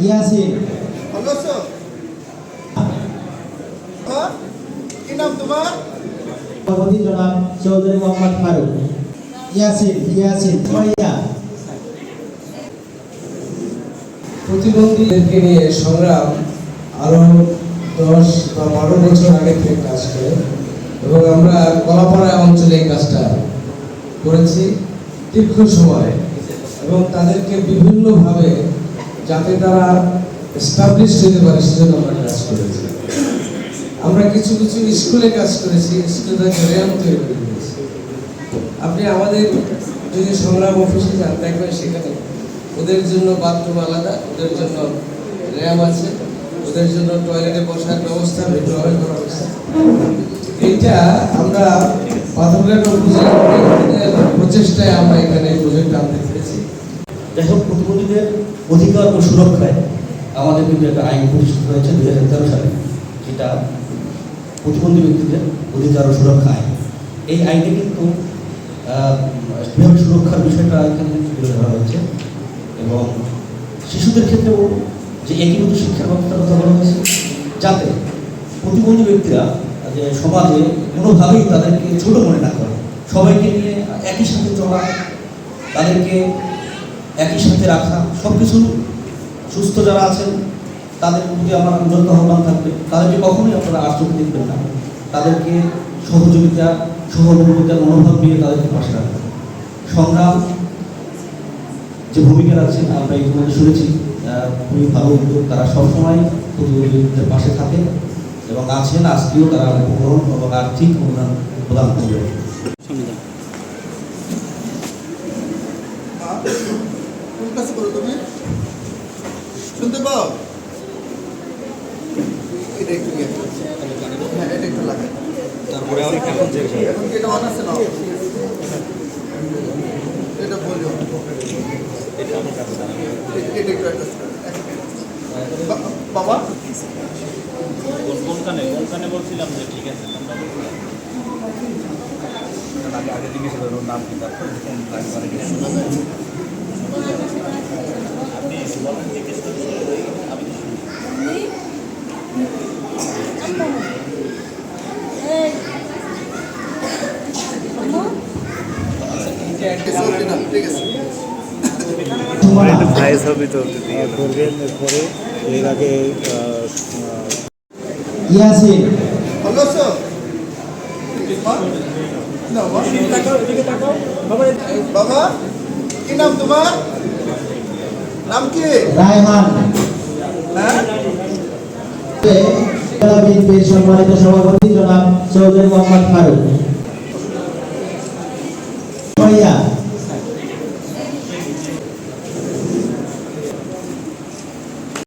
ইয়াসিন হ্যাঁ? কি নাম তোমার? সভাপতি জনাব চৌধুরী মোহাম্মদ ফারুক। ইয়াসিন ইয়াসিন মাইয়া প্রতিবন্ধীদেরকে নিয়ে সংগ্রাম আরও দশ বা বারো বছর আগে থেকে কাজ করে এবং আমরা কলাপাড়া অঞ্চলে এই কাজটা করেছি দীর্ঘ সময় এবং তাদেরকে বিভিন্নভাবে যাতে তারা এস্টাবলিশ হতে পারে সেজন্য আমরা কাজ করেছি। আমরা কিছু কিছু স্কুলে কাজ করেছি, স্কুলে তাকে তৈরি করে দিয়েছি। আপনি আমাদের যদি সংগ্রাম অফিসে যান, দেখবেন সেখানে ওদের জন্য বাথরুম আলাদা, ওদের জন্য র্যাম আছে, ওদের জন্য টয়লেটে বসার ব্যবস্থা ভেতরে করা হয়েছে। এইটা আমরা উপজেলার প্রচেষ্টায় আমরা এখানে প্রজেক্ট আনতে পেরেছি। যাই হোক, প্রতিবন্ধীদের অধিকার ও সুরক্ষায় আমাদের কিন্তু একটা আইন প্রতিষ্ঠিত হয়েছে দুই হাজার তেরো সালে, যেটা প্রতিবন্ধী ব্যক্তিদের অধিকার ও সুরক্ষা আইন। এই আইনে কিন্তু বৃহৎ সুরক্ষার বিষয়টা এখানে তুলে ধরা হয়েছে এবং শিশুদের ক্ষেত্রেও যে একীভূত শিক্ষার ব্যবস্থার কথা বলা হয়েছে, যাতে প্রতিবন্ধী ব্যক্তিরা যে সমাজে কোনোভাবেই তাদেরকে ছোট মনে না করে। সবাইকে নিয়ে একই সাথে চলা, তাদেরকে একই সাথে রাখা সব কিছু সুস্থ যারা আছেন, তাদের প্রতি আমার উন্নত আহ্বান থাকবে। তাদেরকে কখনোই আপনারা চোখে দেখবেন না। তাদেরকে সহযোগিতা সহযোগিতার মনোভাব নিয়ে তাদেরকে পাশে রাখবেন। সংগ্রাম যে ভূমিকা আছে আমরা ইতিমধ্যে শুনেছি খুবই ভালো উদ্যোগ তারা সবসময় প্রতিযোগীদের পাশে থাকে এবং আছেন, আজকেও তারা উপকরণ এবং আর্থিক অনুদান প্রদান করবে কোন ক্লাসে পড়ো তুমি। শুনতে পাও? এটা একটু ইয়ে। হ্যাঁ এটা একটু লাগাই। তারপরে এখন যে এখন কি এটা অন আছে? না। এটা বলিও এটা আমার কাছে এটা একটু অ্যাডজাস্ট করো। বা- বাবা? কোন- কোনখানে? কোনখানে বলছিলাম যে ঠিক আছে তোমরা বলছিলে। আগে আগে জিজ্ঞেস করো নাম কি? তারপর কোন করে কি আপনি বলেন জিজ্ঞেস করছি আমি তো শুনি ঠিক আছে সুমনা করবেন এরপরে এর আগে ইয়াসিন? বাবা কি নাম তোমার নাম কি রায়হান বিএনপির সম্মানিত সভাপতি জনাব চৌধুরী মোহাম্মদ ফারুক।